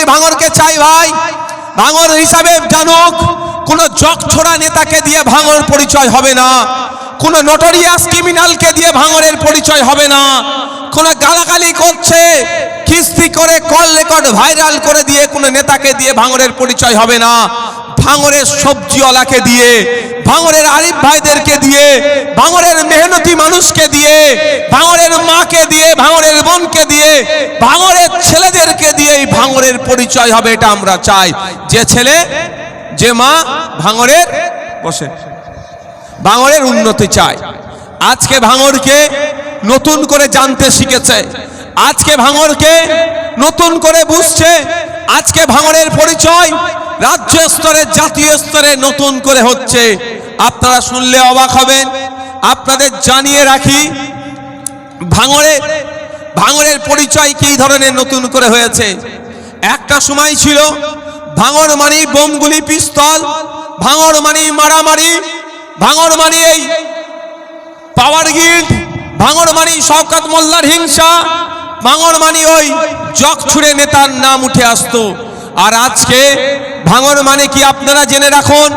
বলি ভাঙরকে চাই ভাই। ভাঙর হিসাবে জানুক, কোনো জগছড়া নেতাকে দিয়ে ভাঙর পরিচয় হবে না। কোনো নটোরিয়াস ক্রিমিনালকে দিয়ে ভাঙরের পরিচয় হবে না। কোনো গালাগালি করছে, কিস্তি করে কল রেকর্ড ভাইরাল করে দিয়ে কোনো নেতাকে দিয়ে ভাঙরের পরিচয় হবে না। ভাঙরের সবজিওয়ালাকে দিয়ে, ভাঙরের আরিফ ভাইদেরকে দিয়ে, ভাঙরের মেহনতি মানুষকে দিয়ে, ভাঙরের মাকে দিয়ে, ভাঙরের বোনকে দিয়ে, ভাঙরের ছেলেদেরকে দিয়ে এই ভাঙরের পরিচয় হবে এটা আমরা চাই। যে ছেলে, যে মা ভাঙরের বসে। ভাঙরের উন্নতি চায়। আজকে ভাঙরকে নতুন করে জানতে শিখেছে। আজকে ভাঙরকে নতুন করে বুঝছে। আজকে ভাঙরের পরিচয় রাজ্য স্তরে জাতীয় স্তরে নতুন করে হচ্ছে। আপনারা শুনলে অবাক হবেন। আপনাদের জানিয়ে রাখি, ভাঙরে, ভাঙরের পরিচয় কি ধরনের নতুন করে হয়েছে? একটা সময় ছিল, ভাঙর মানি বোমগুলি, পিস্তল, ভাঙর মানি মারামারি, ভাঙর মানি এই পাওয়ার গিল্ড ভাঙর মানি শওকাত মোল্লার হিংসা ভাঙর মানি ওই জগ ছুড়ে নেতার নাম উঠে আসতো। আর আজকে ভাঙর মানে কি আপনারা জেনে রাখুন?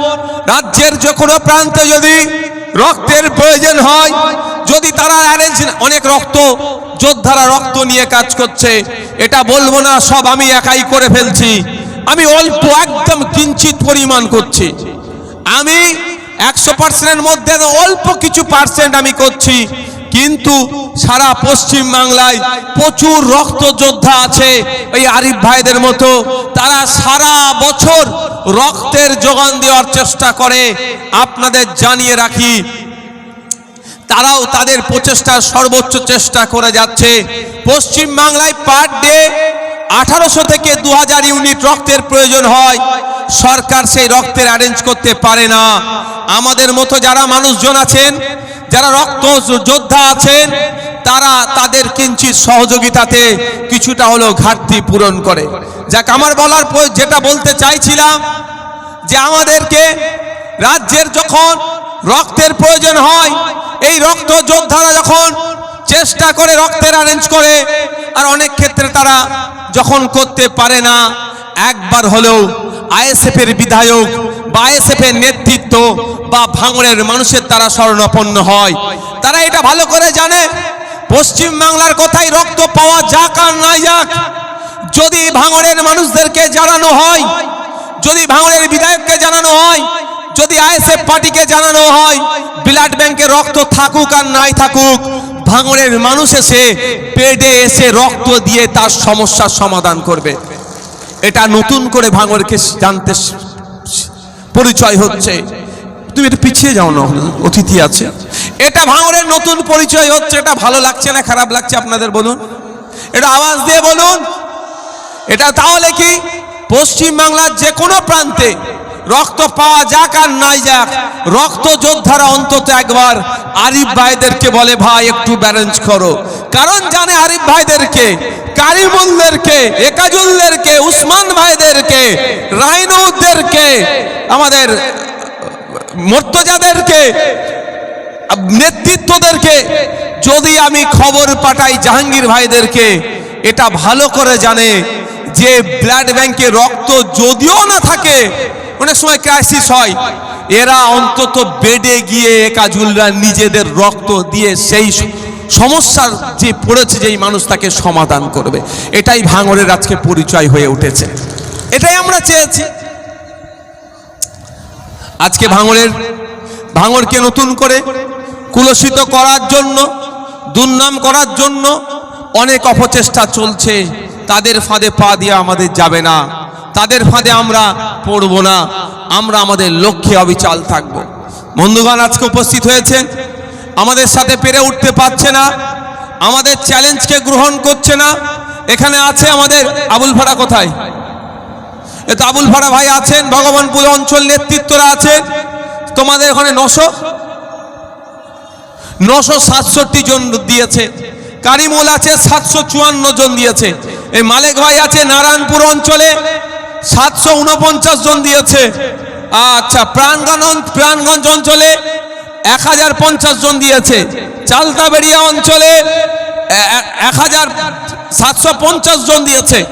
রাজ্যের যে কোনো প্রান্তে যদি রক্তের প্রয়োজন হয়, যদি তারা অ্যারেঞ্জ অনেক রক্ত, যোদ্ধারা রক্ত নিয়ে কাজ করছে, এটা বলব না, সব আমি একাই করে ফেলছি। আমি অল্প একদম কিঞ্চিত পরিমাণ করছি। আমি একশো পার্সেন্টের মধ্যে অল্প কিছু পার্সেন্ট আমি করছি। কিন্তু সারা পশ্চিম বাংলায় প্রচুর রক্ত যোদ্ধা আছে এই আরিফ ভাইদের মতো। তারা সারা বছর রক্তের যোগান দেওয়ার চেষ্টা করে। আপনাদের জানিয়ে রাখি, তারাও তাদের প্রচেষ্টার সর্বোচ্চ চেষ্টা করে যাচ্ছে। পশ্চিম বাংলায় পার ডে আঠারোশো থেকে দু হাজার ইউনিট রক্তের প্রয়োজন হয়। সরকার সেই রক্তের অ্যারেঞ্জ করতে পারে না। আমাদের মতো যারা মানুষজন আছেন যারা রক্ত যোদ্ধা আছেন, তারা তাদের কিঞ্চিত সহযোগিতাতে কিছুটা হলেও ঘাটতি পূরণ করে। যাক, আমার বলার যেটা বলতে চাইছিলাম, যে আমাদেরকে রাজ্যের যখন রক্তের প্রয়োজন হয়, এই রক্ত যোদ্ধারা যখন চেষ্টা করে রক্তের অ্যারেঞ্জ করে, আর অনেক ক্ষেত্রে তারা যখন করতে পারে না একবার হলেও আইএসএফ এর বিধায়ক বা আইএসএফ এর নেতৃত্ব বা ভাঙড়ের মানুষের তারা স্মরণাপন্ন হয়। তারা এটা ভালো করে জানে। পশ্চিম বাংলার কোথায় রক্ত পাওয়া যাক আর নাই যাক, যদি ভাঙড়ের মানুষদেরকে জানানো হয়, যদি ভাঙড়ের বিধায়ককে জানানো হয়, যদি আইএসএফ পার্টিকে জানানো হয়, ব্লাড ব্যাংকে রক্ত থাকুক আর নাই থাকুক, ভাঙড়ের মানুষ এসে পেটে এসে রক্ত দিয়ে তার সমস্যার সমাধান করবে। এটা নতুন করে ভাঙড়কে জানতে পরিচয় হচ্ছে। তুমি একটু পিছিয়ে যাও না, অতিথি আছে। এটা ভাঙরের নতুন পরিচয় হচ্ছে, এটা ভালো লাগছে না, খারাপ লাগছে আপনাদের বলুন? এটা আওয়াজ দিয়ে বলুন। এটা তাহলে কি? পশ্চিম বাংলার যে কোনো প্রান্তে রক্ত পাওয়া যাক আর নাই যাক, রক্ত যোদ্ধারা অন্তত একবার আরিফ ভাইদেরকে বলে, ভাই, একটু ব্যালেন্স করো। কারণ জানে আরিফ ভাইদেরকে কারিমুলদেরকে, একাজুলদেরকে, উসমান ভাইদেরকে, রাইনউদ্দেরকে, আমাদের, মর্তজাদেরকে, নেতৃত্বদেরকে, যদি আমি খবর পাঠাই জাহাঙ্গীর ভাইদেরকে, এটা ভালো করে জানে যে ব্লাড ব্যাংকে রক্ত যদিও না থাকে, অনেক সময় ক্রাইসিস হয়, এরা অন্তত বেডে গিয়ে কাজুলরা নিজেদের রক্ত দিয়ে সেই সমস্যার যে পড়েছে যেই মানুষ তাকে সমাধান করবে। এটাই ভাঙরের আজকে পরিচয় হয়ে উঠেছে। এটাই আমরা চেয়েছি। আজকে ভাঙরের, ভাঙরকে নতুন করে কুলসিত করার জন্য, দুর্নাম করার জন্য অনেক অপচেষ্টা চলছে। তাদের ফাঁদে পা দিয়ে আমাদের যাবে না। তাদের ফাঁদে আমরা পড়ব না। আমরা আমাদের লক্ষ্যে অবিচাল থাকব। বন্ধুগণ আজকে উপস্থিত হয়েছে আমাদের সাথে পেরে উঠতে পারছে না। আমাদের চ্যালেঞ্জকে গ্রহণ করছে না। এখানে আছে আমাদের আবুল ভাড়া কোথায়? এ তো আবুল ভাড়া ভাই আছেন, ভগবানপুর অঞ্চল নেতৃত্বরা আছেন। তোমাদের ওখানে নশো? নশো সাতষট্টি জন দিয়েছে। কারিমুল আছে সাতশো চুয়ান্ন জন দিয়েছে। এই মালেক ভাই আছে নারায়ণপুর অঞ্চলে সাতশো উনপঞ্চাশ জন দিয়েছে। আচ্ছা প্রাণগঞ্জ প্রাণগঞ্জ অঞ্চলে এক হাজার পঞ্চাশ জন দিয়েছে। চালতাবেড়িয়া অঞ্চলে এক হাজার সাতশো পঞ্চাশ জন দিয়েছে।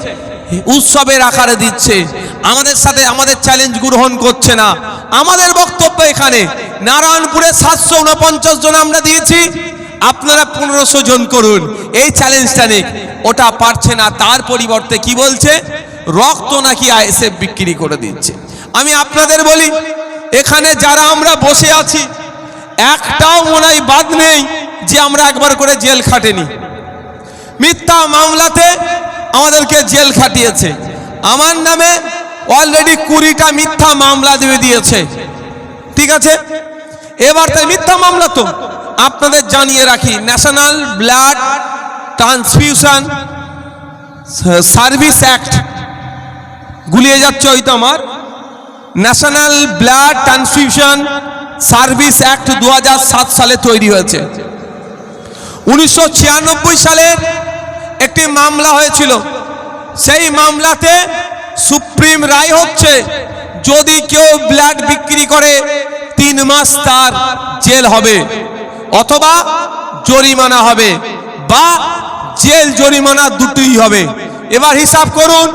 উৎসবের আকারে দিচ্ছে। আমাদের সাথে আমাদের চ্যালেঞ্জ গ্রহণ করছে না। আমাদের বক্তব্য এখানে, নারায়ণপুরে সাতশো উনপঞ্চাশ জন আমরা দিয়েছি। আপনারা পনেরোশো জন করুন। এই চ্যালেঞ্জটা নিক। ওটা পারছে না, তার পরিবর্তে কি বলছে? রক্ত নাকি আইএসএফ বিক্রি করে দিচ্ছে। আমি আপনাদের বলি, এখানে যারা আমরা বসে আছি একটাও মনে হয় বাদ নেই যে আমরা একবার করে জেল খাটেনি। মিথ্যা মামলাতে আমাদেরকে জেল খাটিয়েছে। আমার নামে অলরেডি কুড়িটা মিথ্যা মামলা দিয়ে দিয়েছে। ঠিক আছে? এবার তাই মিথ্যা মামলা তো আপনাদের জানিয়ে রাখি national blood transfusion service act গুলিয়ে যাচ্ছে হয়তো আমার। National blood transfusion service act দু হাজার সাত সালে তৈরি হয়েছে। উনিশশো ছিয়ানব্বই সালের একটি মামলা হয়েছিল। সেই মামলাতে সুপ্রিম রায় হচ্ছে, যদি কেউ ব্লাড বিক্রি করে, তিন মাস তার জেল হবে অথবা জরিমানা হবে বা জেল জরিমানা দুটোই হবে। এবার হিসাব করুন,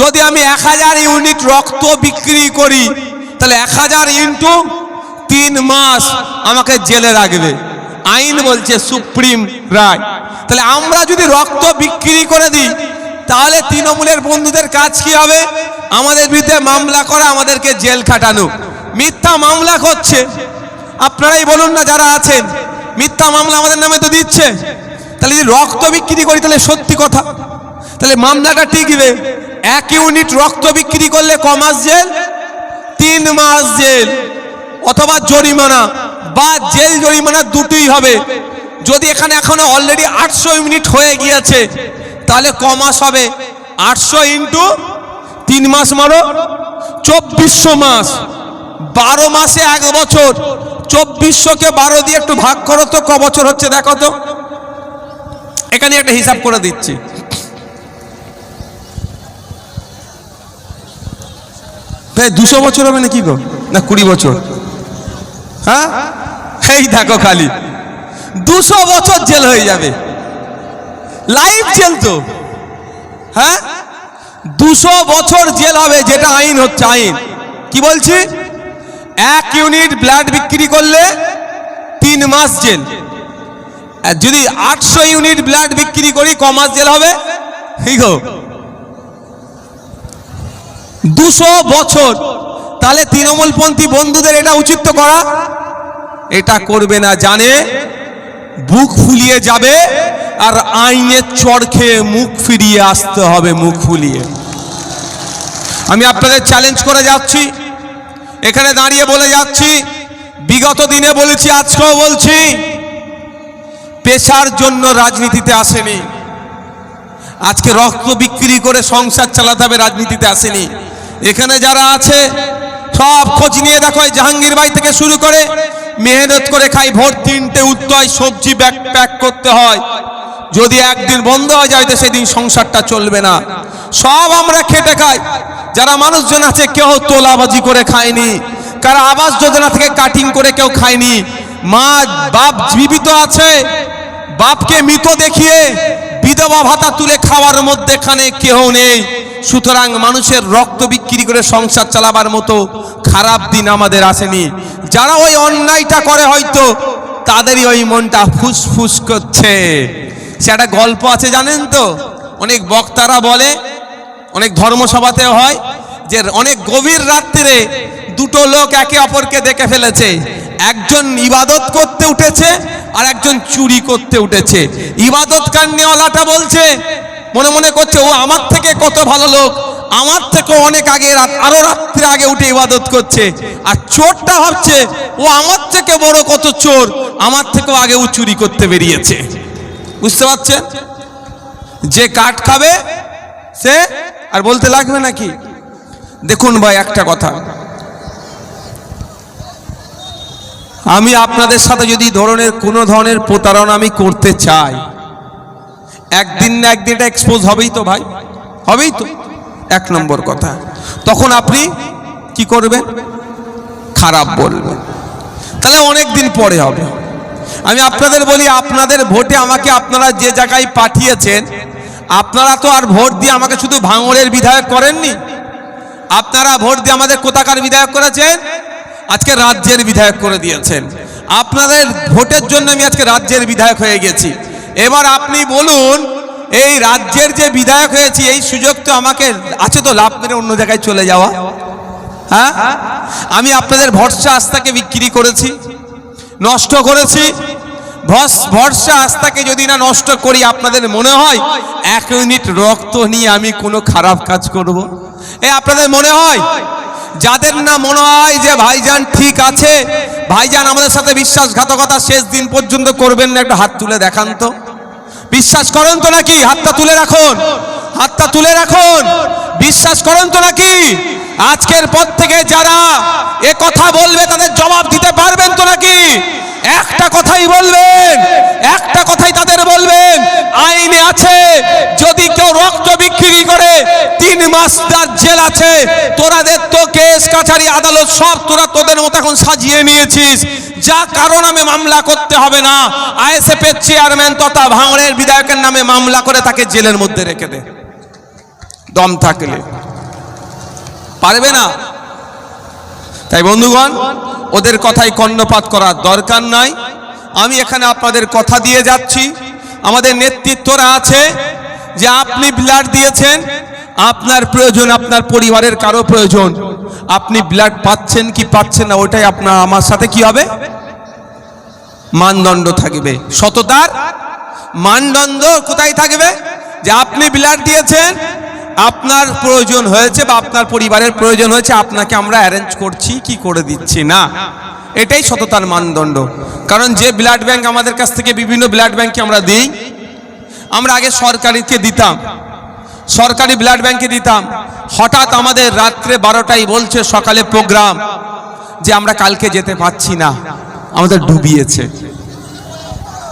যদি আমি এক হাজার ইউনিট রক্ত বিক্রি করি, তাহলে এক হাজার ইন্টু তিন মাস আমাকে জেলে রাখবে। আইন বলছে সুপ্রিম রায়। তাহলে আমরা যদি রক্ত বিক্রি করে দিই, তাহলে তৃণমূলের বন্ধুদের কাজ কি হবে? আমাদের বিরুদ্ধে মামলা করা, আমাদেরকে জেল খাটানো। মিথ্যা মামলা করছে। আপনারাই বলুন না যারা আছেন, মিথ্যা মামলা আমাদের নামে তো দিচ্ছে। তাহলে যদি রক্ত বিক্রি করি, তাহলে সত্যি কথা। তাহলে মামলাটা টিকবে এক ইউনিট রক্ত বিক্রি করলে ক মাস জেল? তিন মাস জেল। অথবা জরিমানা বা জেল জরিমানা দুটোই হবে। যদি এখানে এখনও অলরেডি আটশো ইউনিট হয়ে গিয়েছে, তাহলে ক মাস হবে। আটশো ইন্টু তিন মাস মারো, চব্বিশশো মাস। বারো মাসে এক বছর। চব্বিশশোকে বারো দিয়ে একটু ভাগ করো তো, ক বছর হচ্ছে দেখো তো। এখানে একটা হিসাব করে দিচ্ছি। প্রায় দুশো বছর হবে না কি গো? না, কুড়ি বছর। হ্যাঁ? এই দেখো খালি। দুশো বছর জেল হয়ে যাবে। লাইফ জেল তো। হ্যাঁ? দুশো বছর জেল হবে যেটা আইন হচ্ছে, আইন। কি বলছি? এক ইউনিট ব্লাড বিক্রি করলে তিন মাস জেল। যদি আটশো ইউনিট ব্লাড বিক্রি করি, ক মাস জেল হবে? ঠিক দুশো বছর। তাহলে তৃণমূলপন্থী বন্ধুদের এটা উচিত করা? এটা করবে না, জানে? বুক ফুলিয়ে যাবে আর আইনের চড় খেয়ে মুখ ফিরিয়ে আসতে হবে, মুখ ফুলিয়ে। আমি আপনাদের চ্যালেঞ্জ করে যাচ্ছি। এখানে দাঁড়িয়ে বলে যাচ্ছি। বিগত দিনে বলেছি, আজকেও বলছি, পেশার জন্য রাজনীতিতে আসেনি। আজকে রক্ত বিক্রি করে সংসার চালাতে হবে, রাজনীতিতে আসেনি। এখানে যারা আছে সব খোঁজ নিয়ে দেখো জাহাঙ্গীর বাই থেকে শুরু করে মেহনত করে খাই ভোর তিনটে উত্তয় সবজি ব্যাগ প্যাক করতে হয়। যদি একদিন বন্ধ হয়ে যায় তো সেদিন সংসারটা চলবে না। সব আমরা খেটে খাই। যারা মানুষজন আছে কেউ তোলাবাজি করে খায়নি। কারা আবাস যোজনা থেকে কাটিং করে কেউ খায়নি। মা, বাপ জীবিত আছে। বাপকে মৃত দেখিয়ে বিধবা ভাতা তুলে খাওয়ার মধ্যেখানে কেউ নেই। সুতরাং মানুষের রক্ত বিক্রি করে সংসার চালাবার মতো খারাপ দিন আমাদের আসেনি। যারা ওই অন্যায়টা করে হয়তো, তাদেরই ওই মনটা ফুসফুস করছে। সে একটা গল্প আছে জানেন তো? অনেক বক্তারা বলে, অনেক ধর্মসভাতে হয়, যে অনেক গভীর রাত্রিরে দুটো লোক একে অপরকে দেখে ফেলেছে। একজন ইবাদত করতে উঠেছে, আর একজন চুরি করতে উঠেছে। ইবাদত কান্নেওয়ালাটা বলছে মনে মনে করছে, ও আমার থেকে কত ভালো লোক। আমার থেকে অনেক আগে আরও রাত্রে আগে উঠে ইবাদত করছে। আর চোরটা ভাবছে, ও আমার থেকে বড় কত চোর। আমার থেকেও আগে ও চুরি করতে বেরিয়েছে। বুঝতে পারছেন? যে কাঠ খাবে, সে আর বলতে লাগবে নাকি? দেখুন ভাই, একটা কথা। আমি আপনাদের সাথে যদি ধরনের কোনো ধরনের প্রতারণা আমি করতে চাই একদিন না একদিন এটা এক্সপোজ হবেই তো ভাই, হবেই তো। এক নম্বর কথা। তখন আপনি কি করবেন? খারাপ বলবেন। তাহলে অনেক দিন পরে হবে। আমি আপনাদের বলি, আপনাদের ভোটে আমাকে আপনারা যে জায়গায় পাঠিয়েছেন, আপনারা তো আর ভোট দিয়ে আমাকে শুধু ভাঙড়ের বিধায়ক করেননি। আপনারা ভোট দিয়ে আমাদের কোথাকার বিধায়ক করেছেন? আজকে রাজ্যের বিধায়ক করে দিয়েছেন। আপনাদের ভোটের জন্য আমি আজকে রাজ্যের বিধায়ক হয়ে গেছি। এবার আপনি বলুন, এই রাজ্যের যে বিধায়ক হয়েছি, এই সুযোগ তো আমাকে, আছে তো লাভ মেরে অন্য জায়গায় চলে যাওয়া। হ্যাঁ? আমি আপনাদের ভরসা আস্থাকে বিক্রি করেছি, নষ্ট করেছি। ভরসা আস্থাকে যদি না নষ্ট করি, আপনাদের মনে হয় এক ইউনিট রক্ত নিয়ে আমি কোনো খারাপ কাজ করব। এ, আপনাদের মনে হয়? যাদের না মনে হয় যে ভাইজান ঠিক আছে, ভাইজান আমাদের সাথে বিশ্বাসঘাতকতা শেষ দিন পর্যন্ত করবেন না, একটা হাত তুলে দেখান তো। বিশ্বাস করেন তো নাকি? হাতটা তুলে রাখুন। হাতটা তুলে রাখুন। বিশ্বাস করেন তো নাকি? আজকের পর থেকে যারা এ কথা বলবে, তাদের জবাব দিতে পারবেন তো নাকি? একটা কথাই বলবেন, একটা কথাই তাদের বলবেন, আইনে আছে, যদি কেউ রক্ত বিক্রি করে, তিন মাস তার জেল আছে, তোরাদের তো কেস কাছারি আদালত সব তোরা তোদের মতো এখন সাজিয়ে নিয়েছিস। যা কারণ নামে মামলা করতে হবে না। আইএসএফ এর চেয়ারম্যান তথা ভাঙড়ের বিধায়কের নামে মামলা করে তাকে জেলের মধ্যে রেখে দে। দম থাকলে। পারবে না। তাই বন্ধুগণ, ওদের কথাই কর্ণপাত করার দরকার নাই। আমি এখানে আপনাদের কথা দিয়ে যাচ্ছি। আমাদের নেতৃত্বরা আছে যে আপনি ব্লাড দিয়েছেন, আপনার প্রয়োজন আপনার পরিবারের কারও প্রয়োজন। আপনি ব্লাড পাচ্ছেন কি পাচ্ছেন না, ওটাই আপনার, আমার সাথে কি হবে? মানদণ্ড থাকবে। সততার মানদণ্ড কোথায় থাকবে? যে আপনি ব্লাড দিয়েছেন আপনার প্রয়োজন হয়েছে বা আপনার পরিবারের প্রয়োজন হয়েছে, আপনাকে আমরা অ্যারেঞ্জ করছি, কি করে দিচ্ছি না। এটাই সততার মানদণ্ড। কারণ যে ব্লাড ব্যাংক আমাদের কাছ থেকে বিভিন্ন ব্লাড ব্যাংকে আমরা দিই, আমরা আগে সরকারিকে দিতাম। সরকারি ব্লাড ব্যাংকে দিতাম। হঠাৎ আমাদের রাত্রে বারোটায় বলছে সকালে প্রোগ্রাম যে আমরা কালকে যেতে পারছি না। আমাদের ডুবিয়েছে।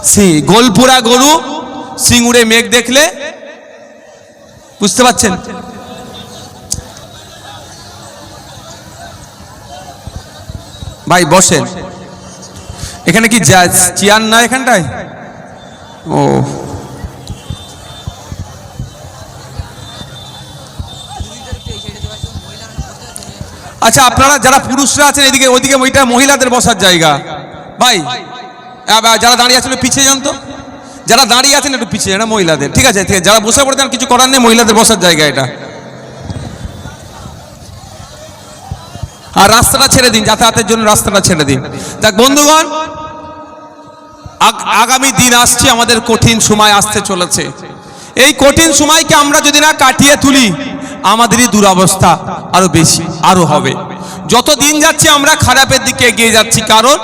সি, গোলপুরা গরু, সিঙ্গুরে মেঘ দেখলে বুঝতে পারছেন? ভাই, বসেন। এখানে কি চেয়ার না এখানটায়? ও। আচ্ছা আপনারা যারা পুরুষরা আছেন, এদিকে, ওইদিকে ওইটা মহিলাদের বসার জায়গা। ভাই যারা দাঁড়িয়ে আছেন পিছিয়ে যান তো। যারা দাঁড়িয়ে আছেন একটু পিছিয়ে যান মহিলাদের? ঠিক আছে ঠিক আছে, যারা বসে পড়েছেন কিছু করার নেই, মহিলাদের বসার জায়গা এটা। আর রাস্তাটা ছেড়ে দিন, যাতায়াতের জন্য রাস্তাটা ছেড়ে দিন। দেখ বন্ধুগণ, আগ- আগামী দিন আসছে, আমাদের কঠিন সময় আসতে চলেছে। এই কঠিন সময়কে আমরা যদি না কাটিয়ে তুলি, আমাদেরই দুরবস্থা আরও বেশি, আরও হবে। যত দিন যাচ্ছে, আমরা খারাপের দিকে এগিয়ে যাচ্ছি, কারণ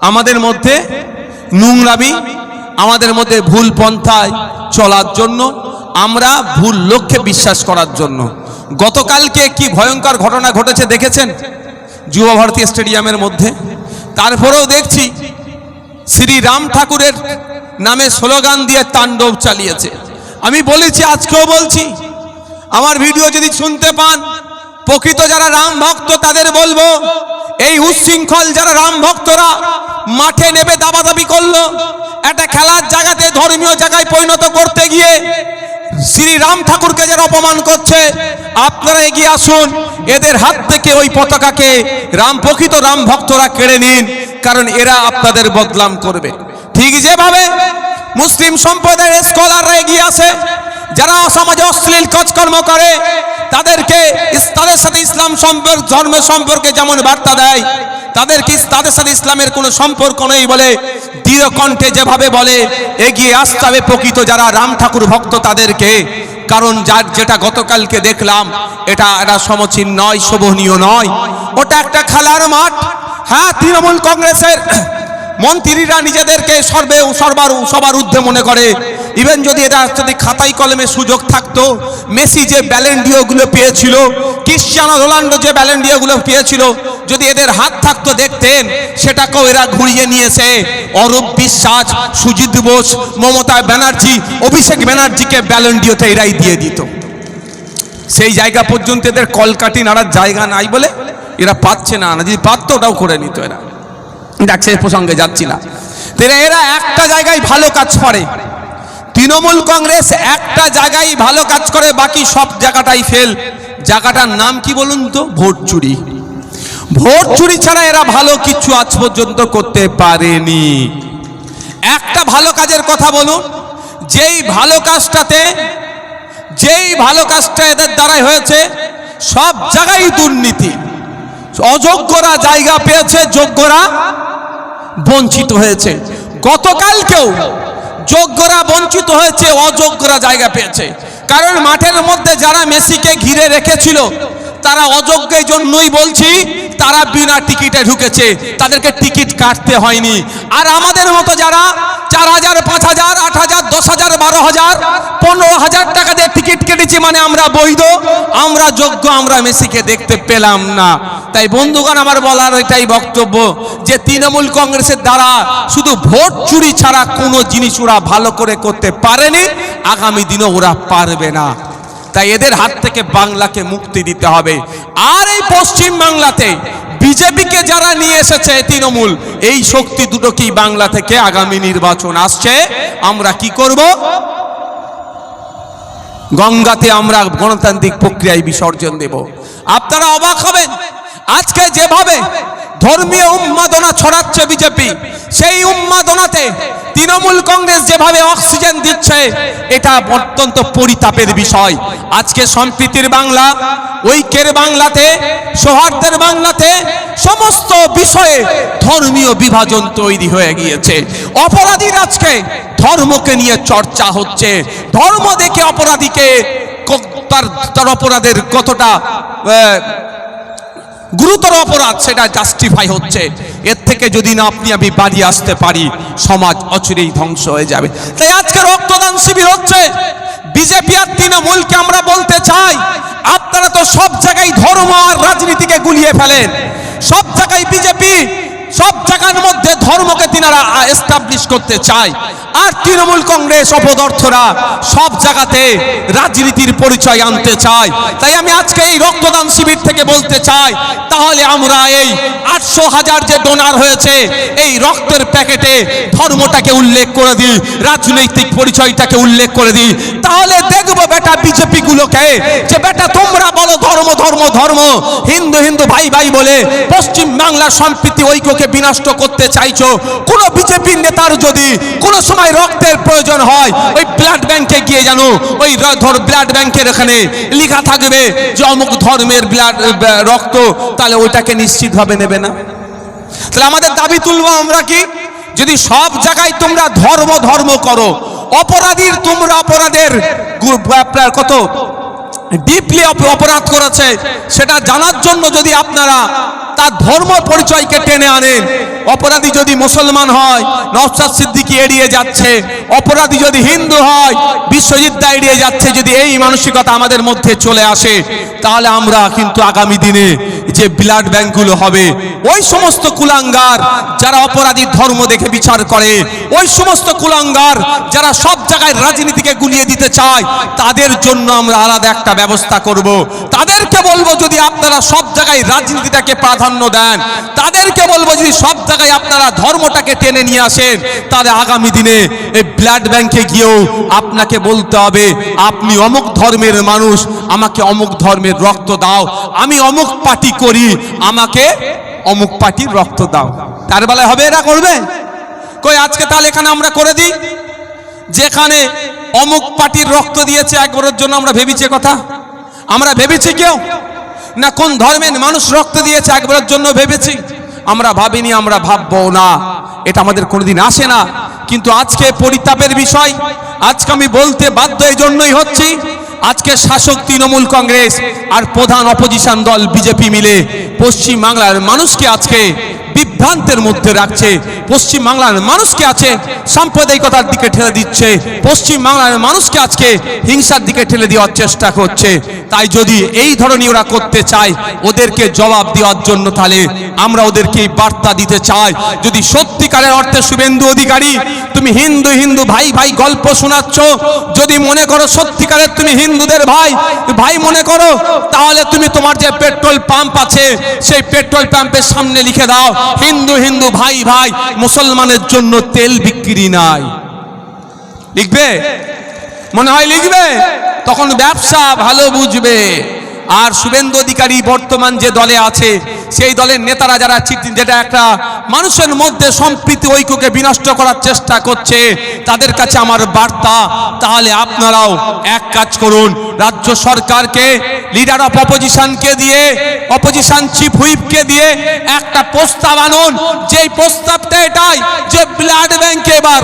আমাদের মধ্যে নোংরামি আমাদের মধ্যে ভুল পন্থায় চলার জন্য, আমরা ভুল লক্ষ্যে বিশ্বাস করার জন্য। গতকালকে কি ভয়ঙ্কর ঘটনা ঘটেছে দেখেছেন? যুব ভারতী স্টেডিয়ামের মধ্যে। তারপরেও দেখছি শ্রী রাম ঠাকুরের নামে স্লোগান দিয়ে তাণ্ডব চালিয়েছে। আমি বলেছি, আজকেও বলছি, আমার ভিডিও যদি শুনতে পান, প্রকৃত যারা রাম ভক্ত তাদের বলব, এই উচ্ছৃঙ্খল যারা রাম ভক্তরা মাঠে নেবে দাবাদাবি করল একটা খেলার জায়গাতে ধর্মীয় জায়গায় পরিণত করতে গিয়ে শ্রী রাম ঠাকুরকে যারা অপমান করছে, আপনারা এগিয়ে আসুন। এদের হাত থেকে ওই পতাকাকে রাম প্রকৃত রাম ভক্তরা কেড়ে নিন, কারণ এরা আপনাদের বদলাম করবে। ঠিক যেভাবে মুসলিম সম্প্রদায়ের স্কলাররা এগিয়ে আসে যারা সমাজে অশ্লীল কাজকর্ম করে, তাদেরকে তাদের সাথে ইসলাম সম্পর্ক, ধর্ম সম্পর্কে যেমন বার্তা দেয় তাদেরকে তাদের সাথে ইসলামের কোনো সম্পর্ক নেই বলে দৃঢ় কণ্ঠে যেভাবে বলে, এগিয়ে আসতে হবে প্রকৃত যারা রাম ঠাকুর ভক্ত তাদেরকে। কারণ যার যেটা গতকালকে দেখলাম, এটা এটা সমচীন নয়, শোভনীয় নয়। ওটা একটা খেলার মাঠ। হ্যাঁ তৃণমূল কংগ্রেসের মন্ত্রীরা নিজেদেরকে সর্বে, সর্বার, সবার ঊর্ধ্বে মনে করে। ইভেন যদি এরা যদি খাতাই কলমে সুযোগ থাকতো, মেসি যে ব্যালেন্ডিওগুলো পেয়েছিল ক্রিশ্চিয়ানো রোনাল্ডো যে ব্যালেন্ডিওগুলো পেয়েছিল, যদি এদের হাত থাকতো দেখতেন, সেটাকেও এরা ঘুরিয়ে নিয়েছে। অরূপ বিশ্বাস, সুজিত বোস, মমতা ব্যানার্জি, অভিষেক ব্যানার্জিকে ব্যালেন্ডিওতে এরাই দিয়ে দিত। সেই জায়গা পর্যন্ত এদের কলকাটি নাড়ার জায়গা নাই বলে এরা পাচ্ছে না। না যদি পারতো ওটাও করে নিত এরা। দেখ সেই প্রসঙ্গে যাচ্ছি না। এরা একটা জায়গায় ভালো কাজ করে। তৃণমূল কংগ্রেস একটা জায়গায় ভালো কাজ করে, বাকি সব জায়গাটাই ফেল জায়গাটার নাম কি বলুন তো? ভোট চুরি। ভোট চুরি ছাড়া এরা ভালো কিছু আজ পর্যন্ত করতে পারেনি। একটা ভালো কাজের কথা বলুন, যেই ভালো কাজটাতে, যেই ভালো কাজটা এদের দ্বারাই হয়েছে, সব জায়গায় দুর্নীতি। অযোগ্যরা জায়গা পেয়েছে, যোগ্যরা বঞ্চিত হয়েছে। গতকালকেও যোগ্যরা বঞ্চিত হয়েছে অযোগ্যরা জায়গা পেয়েছে। কারণ মাঠের মধ্যে যারা মেসিকে ঘিরে রেখেছিল তারা অযোগ্যের জন্যই বলছি, তারা বিনা টিকিটে ঢুকেছে, তাদেরকে টিকিট কাটতে হয়নি। আর আমাদের মতো যারা, চার হাজার, পাঁচ হাজার, আট হাজার, দশ হাজার, বারো হাজার, পনেরো হাজার টাকা দিয়ে টিকিট কেটেছি মানে আমরা বৈধ, আমরা যোগ্য, আমরা মেসিকে দেখতে পেলাম না। তাই বন্ধুগণ, আমার বলার এটাই বক্তব্য যে তৃণমূল কংগ্রেসের দ্বারা শুধু ভোট চুরি ছাড়া কোনো জিনিস ওরা ভালো করে করতে পারেনি, আগামী দিনে ওরা পারবে না। তাই এদের হাত থেকে বাংলাকে মুক্তি দিতে হবে। আর এই পশ্চিম বাংলাতে বিজেপিকে যারা নিয়ে এসেছে তৃণমূল, এই শক্তি দুটোকেই বাংলা থেকে আগামী নির্বাচন আসছে। আমরা কি করব? গঙ্গাতে আমরা গণতান্ত্রিক প্রক্রিয়ায় বিসর্জন দেব। আপনারা অবাক হবেন, আজকে যেভাবে ধর্মীয় উন্মাদনা ছড়াচ্ছে বিজেপি, সেই উন্মাদনাতে তৃণমূল কংগ্রেস যেভাবে অক্সিজেন দিচ্ছে, এটা অত্যন্ত পরিতাপের বিষয়। আজকে সম্প্রীতির বাংলা, ঐক্যের বাংলাতে, সৌহার্দ্যের বাংলাতে সমস্ত বিষয়ে ধর্মীয় বিভাজন তৈরি হয়ে গিয়েছে। অপরাধীর আজকে ধর্মকে নিয়ে চর্চা হচ্ছে। ধর্ম দেখে অপরাধীকে তার তার অপরাধের কতটা গুরুতর অপরাধ, সেটা জাস্টিফাই হচ্ছে। এর থেকে যদি না আপনি, আমি বাড়িয়ে আসতে পারি, সমাজ অচিরেই ধ্বংস হয়ে যাবে। তাই আজকে রক্তদান শিবির হচ্ছে। বিজেপি আর তৃণমূলকে আমরা বলতে চাই, আপনারা তো সব জায়গায় ধর্ম আর রাজনীতিকে গুলিয়ে ফেলেন। সব জায়গায় বিজেপি, সব জায়গার মধ্যে ধর্মকে তিনারা এস্টাবলিশ করতে চায়। আর তৃণমূল কংগ্রেস অপদর্থরা সব জায়গাতে রাজনীতির পরিচয় আনতে চায়। তাই আমি আজকে এই রক্তদান শিবির থেকে বলতে চাই, তাহলে আমরা এই আটশো হাজার যে ডোনার হয়েছে, এই রক্তের প্যাকেটে ধর্মটাকে উল্লেখ করে দিই, রাজনৈতিক পরিচয়টাকে উল্লেখ করে দিই। তাহলে দেখব বেটা বিজেপি গুলোকে যে, বেটা, তোমরা বলো ধর্ম ধর্ম ধর্ম। হিন্দু হিন্দু, ভাই ভাই বলে পশ্চিম বাংলার সম্প্রীতি ঐক্যকে বিনষ্ট করতে চাইছো। কোন বিজেপির নেতার যদি কোনো সময় রক্তের প্রয়োজন হয়, ওই ব্লাড ব্যাংকে গিয়ে জানো ওই ধর ব্লাড ব্যাংকের এখানে লেখা থাকবে যে অমুক ধর্মের ব্লাড রক্ত, তাহলে ওইটাকে নিশ্চিতভাবে নেবে না। তাহলে আমাদের দাবি তুলবো আমরা কি? যদি সব জায়গায় তোমরা ধর্ম ধর্ম করো, অপরাধীর তোমরা অপরাধের আপনার কত? ডিপলি অপরাধ করেছে, সেটা জানার জন্য যদি আপনারা তার ধর্ম পরিচয়কে টেনে আনেন অপরাধী যদি মুসলমান হয় নওসাদ সিদ্দিকি এড়িয়ে যাচ্ছে। অপরাধী যদি হিন্দু হয়, বিশ্বজিৎ দা এড়িয়ে যাচ্ছে যদি এই মানসিকতা আমাদের মধ্যে চলে আসে, তাহলে আমরা কিন্তু আগামী দিনে যে ব্লাড ব্যাংকগুলো হবে, ওই সমস্ত কুলাঙ্গার যারা অপরাধী ধর্ম দেখে বিচার করে, ওই সমস্ত কুলাঙ্গার যারা সব জায়গায় রাজনীতিকে গুলিয়ে দিতে চায়, তাদের জন্য আমরা আলাদা একটা ব্যবস্থা করব। তাদেরকে বলব যদি আপনারা সব জায়গায় রাজনীতিটাকে প্রাধান্য দেন, তাদেরকে বলব যদি সব জায়গায় আপনারা ধর্মটাকে টেনে নিয়ে আসেন, তাহলে আগামী দিনে এই ব্লাড ব্যাংকে গিয়েও আপনাকে বলতে হবে, আপনি অমুক ধর্মের মানুষ, আমাকে অমুক ধর্মের রক্ত দাও। আমি অমুক পার্টি করি, আমাকে অমুক পার্টির রক্ত দাও। তার বেলায় হবে, এরা করবে? কই, আজকে তাহলে এখানে আমরা করে দিই? যেখানে অমুক পার্টির রক্ত দিয়েছে, একবারের জন্য আমরা ভেবেছি কথা? আমরা ভেবেছি কেউ? না, কোন ধর্মের মানুষ রক্ত দিয়েছে, একবারের জন্য ভেবেছি? আমরা ভাবিনি, আমরা ভাববো না। এটা আমাদের কোনোদিন আসে না। কিন্তু আজকে পরিতাপের বিষয়। আজকে আমি বলতে বাধ্য এই জন্যই হচ্ছি, আজকে শাসক তৃণমূল কংগ্রেস আর প্রধান অপোজিশন দল বিজেপি মিলে পশ্চিম বাংলার মানুষকে আজকে বিভ্রান্তের মধ্যে রাখছে। পশ্চিম বাংলার মানুষকে আছে সাম্প্রদায়িকতার দিকে ঠেলে দিচ্ছে। পশ্চিম বাংলার মানুষকে আজকে হিংসার দিকে ঠেলে দেওয়ার চেষ্টা করছে। তাই যদি এই ধরনের ওরা করতে চায়, ওদেরকে জবাব দেওয়ার জন্য তাহলে আমরা ওদেরকে বার্তা দিতে চাই। যদি সত্যিকারের অর্থে শুভেন্দু অধিকারী, তুমি হিন্দু হিন্দু ভাই ভাই গল্প শোনাচ্ছ, যদি মনে করো সত্যিকারের তুমি হিন্দুদের ভাই ভাই মনে করো, তাহলে তুমি তোমার যে পেট্রোল পাম্প আছে, সেই পেট্রোল পাম্পের সামনে লিখে দাও। হিন্দু হিন্দু ভাই ভাই, মুসলমানের জন্য তেল বিক্রি নাই। লিখবে? মনে হয় লিখবে? তখন ব্যবসা ভালো বুঝবে। আর শুভেন্দু অধিকারী বর্তমান যে দলে আছে, সেই দলের নেতারা যারা যেটা একটা মানুষের মধ্যে সম্প্রীতি, ঐক্যকে বিনষ্ট করার চেষ্টা করছে, তাদের কাছে আমার বার্তা, তাহলে আপনারাও এক কাজ করুন। রাজ্য সরকারকে লিডার অফ অপোজিশনকে দিয়ে অপোজিশন চিফ হুইপকে দিয়ে একটা প্রস্তাব আনুন। যেই প্রস্তাবটা এটাই, যে ব্লাড ব্যাংকে এবার,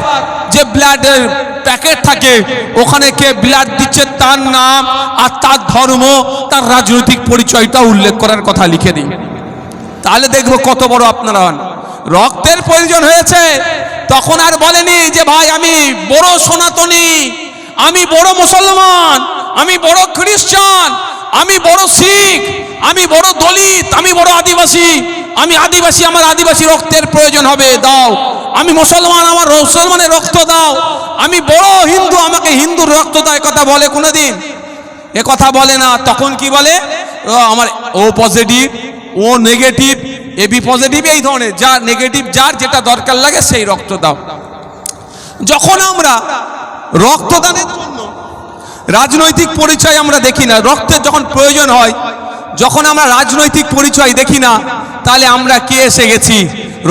যে ব্লাডের প্যাকেট থাকে, ওখানে কে ব্লাড দিচ্ছে তার নাম আর তার ধর্ম, তার রাজনৈতিক পরিচয়টা উল্লেখ করার কথা লিখে দিন তাহলে দেখব কত বড় আপনারা হন। রক্তের প্রয়োজন হয়েছে। তখন আর বলেনি যে, ভাই, আমি বড় সনাতনী, আমি বড় মুসলমান, আমি বড় খ্রিস্টান, আমি বড় শিখ, আমি বড় দলিত, আমি বড় আদিবাসী, আমি আদিবাসী, আমার আদিবাসী রক্তের প্রয়োজন হবে, দাও। আমি মুসলমান, আমার মুসলমানের রক্ত দাও। আমি বড় হিন্দু, আমাকে হিন্দুর রক্ত এ কথা বলে কোনোদিন। এ কথা বলে না, তখন কি বলে? আমার O positive O negative A B positive এই ধরনের, যা নেগেটিভ যার যেটা দরকার লাগে সেই রক্ত দাও। যখন আমরা রক্তদানের জন্য রাজনৈতিক পরিচয় আমরা দেখি না, রক্তের যখন প্রয়োজন হয়, যখন আমরা রাজনৈতিক পরিচয় দেখি না, তাহলে আমরা কে এসে গেছি?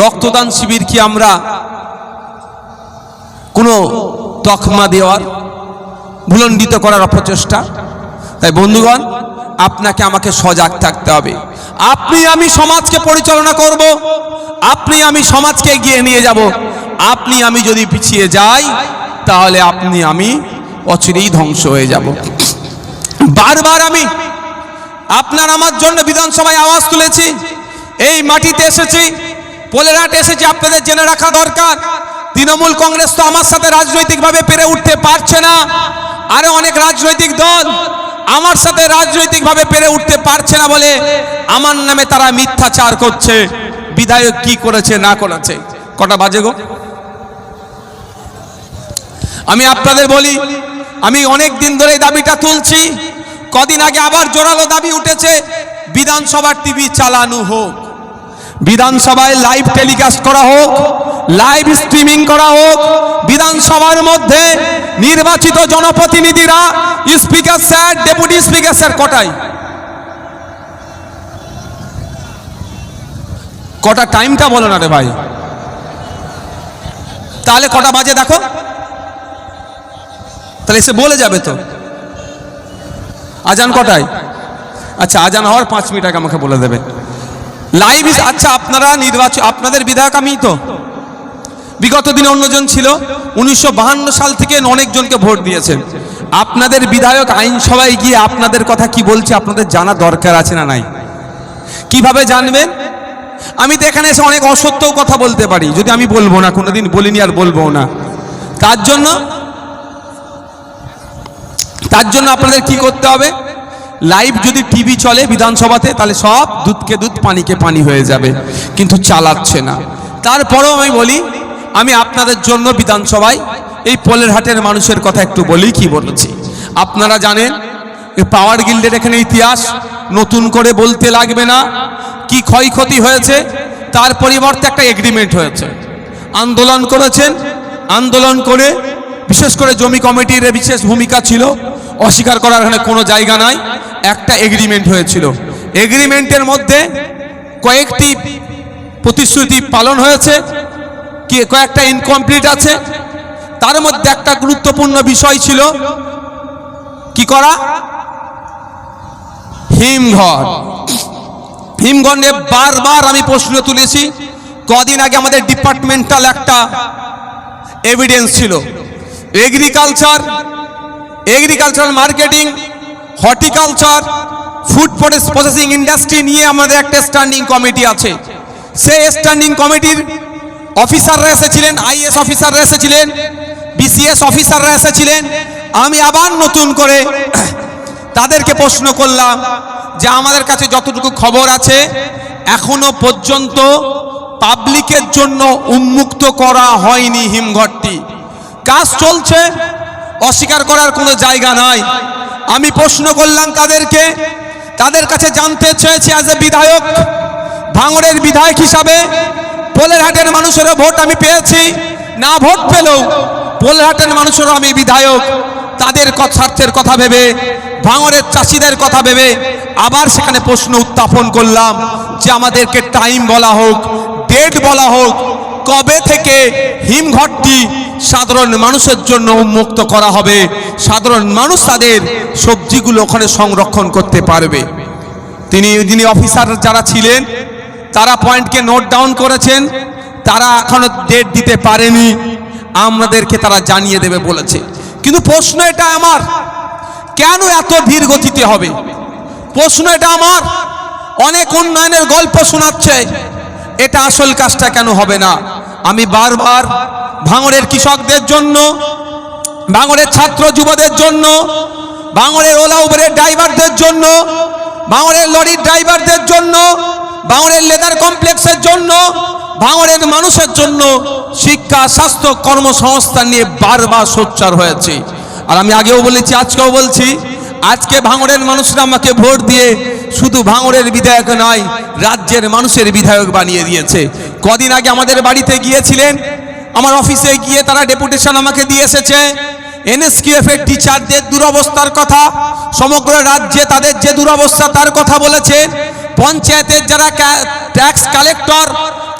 রক্তদান শিবির কি আমরা? কোনো তকমা দেওয়ার, ভুলণ্ডিত করার অপচেষ্টা তাই বন্ধুগণ, আপনাকে আমাকে সজাগ থাকতে হবে। আপনি আমি সমাজকে পরিচালনা করব, আপনি আমি সমাজকে এগিয়ে নিয়ে যাব। আপনি আমি যদি পিছিয়ে যাই, তাহলে আপনি আমি অচিরেই ধ্বংস হয়ে যাব। বারবার আমি আপনার আমার জন্য বিধানসভায় আওয়াজ তুলেছি, এই মাটিতে এসেছি, পোলেরাটে এসেছি, আপনাদের জেনে রাখা দরকার। তৃণমূল কংগ্রেস তো আমার সাথে রাজনৈতিকভাবে পেরে উঠতে পারছে না। আরও অনেক রাজনৈতিক দল আমার সাথে রাজনৈতিকভাবে পেরে উঠতে পারছে না বলে আমার নামে তারা মিথ্যাচার করছে। বিধায়ক কি করেছে, না করেছে? কটা বাজে গো? আমি আপনাদের বলি, আমি অনেক দিন ধরে দাবিটা তুলছি। কদিন আগে আবার জোরালো দাবি উঠেছে, বিধানসভার টিভি চালানো হোক। বিধানসভায় লাইভ টেলিকাস্ট করা হোক লাইভ স্ট্রিমিং করা হোক। বিধানসভার মধ্যে নির্বাচিত জনপ্রতিনিধিরা speaker sir deputy speaker sir কটাই? কটা টাইমটা বলো না রে ভাই। তাহলে কটা বাজে দেখো? তাহলে এসে বলে যাবে তো। আজান কটায়? আচ্ছা আজান হওয়ার পাঁচ মিনিট আগে আমাকে বলে দেবে। লাইভ আচ্ছা আপনারা নির্বাচন আপনাদের বিধায়ক আমি তো। বিগত দিনে অন্যজন ছিল। উনিশশো সাল থেকে অনেকজনকে ভোট দিয়েছেন। আপনাদের বিধায়ক, আইনসভায় গিয়ে আপনাদের কথা কি বলছে, আপনাদের জানা দরকার আছে না নাই? কীভাবে জানবেন? আমি তো এখানে এসে অনেক অসত্যও কথা বলতে পারি, যদি আমি বলব না, কোনোদিন বলিনি আর বলব না। তার জন্য তার জন্য আপনাদের কি করতে হবে? লাইভ যদি টিভি চলে বিধানসভাতে, তাহলে সব দুধকে দুধ, পানিকে পানি হয়ে যাবে, কিন্তু চালাচ্ছে না। তারপরেও আমি বলি আমি আপনাদের জন্য বিধানসভায় এই পোলের হাটের মানুষের কথা একটু বলি, কি বলেছি? আপনারা জানেন পাওয়ার গিল্ডের এখানে ইতিহাস নতুন করে বলতে লাগবে না। কি ক্ষয়ক্ষতি হয়েছে, তার পরিবর্তে একটা এগ্রিমেন্ট হয়েছে। আন্দোলন করেছেন, আন্দোলন করে বিশেষ করে জমি কমিটির বিশেষ ভূমিকা ছিল, অস্বীকার করার এখানে কোনো জায়গা নাই, একটা এগ্রিমেন্ট হয়েছিল। এগ্রিমেন্টের মধ্যে কয়েকটি প্রতিশ্রুতি পালন হয়েছে কি কয়েকটা ইনকমপ্লিট আছে। তার মধ্যে একটা গুরুত্বপূর্ণ বিষয় ছিল, কি করা? হিমঘর। হিমঘর নিয়ে বারবার আমি প্রশ্ন তুলেছি, কদিন আগে আমাদের ডিপার্টমেন্টাল একটা এভিডেন্স ছিল। Agriculture agricultural marketing horticulture food processing industry নিয়ে আমাদের একটা স্ট্যান্ডিং কমিটি আছে। সেই স্ট্যান্ডিং কমিটির অফিসাররা এসেছিলেন আইএস অফিসাররা এসেছিলেন বিসিএস অফিসাররা এসেছিলেন আমি আবার নতুন করে তাদেরকে প্রশ্ন করলাম যে আমাদের কাছে যতটুকু খবর আছে, এখনও পর্যন্ত পাবলিকের জন্য উন্মুক্ত করা হয়নি হিমঘরটি। কাজ চলছে, অস্বীকার করার কোনো জায়গা নাই। আমি প্রশ্ন করলাম তাদেরকে, তাদের কাছে জানতে চেয়েছি অ্যাজ এ বিধায়ক, ভাঙড়ের বিধায়ক হিসাবে পোলেরহাটের মানুষেরও ভোট আমি পেয়েছি। না ভোট পেলেও পোলহাটের মানুষেরও আমি বিধায়ক। তাদের স্বার্থের কথা ভেবে, ভাঙরের চাষিদের কথা ভেবে আবার সেখানে প্রশ্ন উত্থাপন করলাম যে আমাদেরকে টাইম বলা হোক ডেট বলা হোক, কবে থেকে হিমঘরটি সাধারণ মানুষের জন্য উন্মুক্ত করা হবে, সাধারণ মানুষ তাদের সবজিগুলো ওখানে সংরক্ষণ করতে পারবে। তিনি, যিনি অফিসার যারা ছিলেন তারা পয়েন্টকে নোট ডাউন করেছেন। তারা এখনও ডেট দিতে পারেনি। আমাদেরকে তারা জানিয়ে দেবে বলেছে। কিন্তু প্রশ্ন এটা আমার, কেন এত ধীর গতিতে হবে? প্রশ্ন এটা আমার, অনেক উন্নয়নের গল্প শোনাচ্ছে। এটা আসল কাজটা কেন হবে না? আমি বারবার ভাঙড়ের কৃষকদের জন্য, ভাঙড়ের ছাত্র যুবদের জন্য, ভাঙড়ের ওলা উবেরের ড্রাইভারদের জন্য, ভাঙড়ের লরির ড্রাইভারদের জন্য ভাঙড়ের লেদার কমপ্লেক্সের জন্য ভাঙড়ের মানুষের জন্য শিক্ষা, স্বাস্থ্য, কর্মসংস্থান নিয়ে বারবার সোচ্চার হয়েছে। আর আমি আগেও বলেছি, আজকেও বলছি, আজকে ভাঙড়ের মানুষরা আমাকে ভোট দিয়ে শুধু ভাঙড়ের বিধায়ক নয়, রাজ্যের মানুষের বিধায়ক বানিয়ে দিয়েছে। কদিন আগে আমাদের বাড়িতে গিয়েছিলেন, আমার অফিসে গিয়ে তারা ডেপুটেশন আমাকে দিয়ে এসেছে। এনএসকিউএফ এর টিচারদের দুরবস্থার কথা, সমগ্র রাজ্যে তাদের যে দুরবস্থা তার কথা বলেছে পঞ্চায়েতের যারা ট্যাক্স কালেক্টর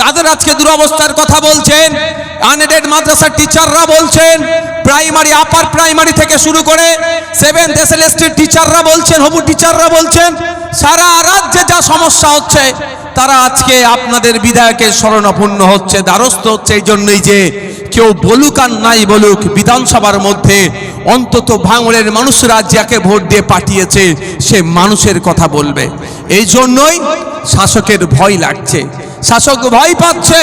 তাদের আজকে দুরবস্থার কথা বলছেন। আনএডেড মাদ্রাসার টিচাররা বলছেন প্রাইমারি আপার প্রাইমারি থেকে শুরু করে সেভেন্থ এসএলএসটির টিচাররা বলছেন, হবু টিচাররা বলছেন, সারা রাজ্যে যা সমস্যা হচ্ছে তারা আজকে আপনাদের বিধায়কের শরণাপন্ন হচ্ছে, দ্বারস্থ হচ্ছে এই জন্যই যে কেউ বলুক আর নাই বলুক, বিধানসভার মধ্যে অন্তত ভাঙড়ের মানুষরা যাকে ভোট দিয়ে পাঠিয়েছে, সে মানুষের কথা বলবে। এই জন্যই শাসকের ভয় লাগছে। শাসক ভয় পাচ্ছে,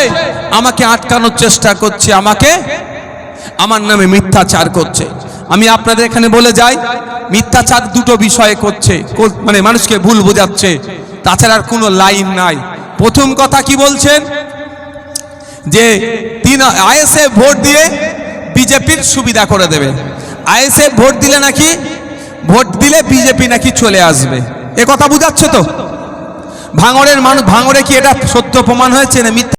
আমাকে আটকানোর চেষ্টা করছে, আমাকে আমার নামে মিথ্যাচার করছে। আমি আপনাদের এখানে বলে যাই, মিথ্যাচার দুটো বিষয়ে করছে মানে মানুষকে ভুল বোঝাচ্ছে। তাছাড়া আর কোনো লাইন নাই। প্রথম কথা কি বলছেন? যে তিন আইএসএ ভোট দিয়ে বিজেপির সুবিধা করে দেবে। আইএসএ ভোট দিলে নাকি, ভোট দিলে বিজেপি নাকি চলে আসবে। এ কথা বুঝাচ্ছে তো? ভাঙরের মানুষ ভাঙরে কি এটা সত্য প্রমাণ হয়েছে না মিথ্যা?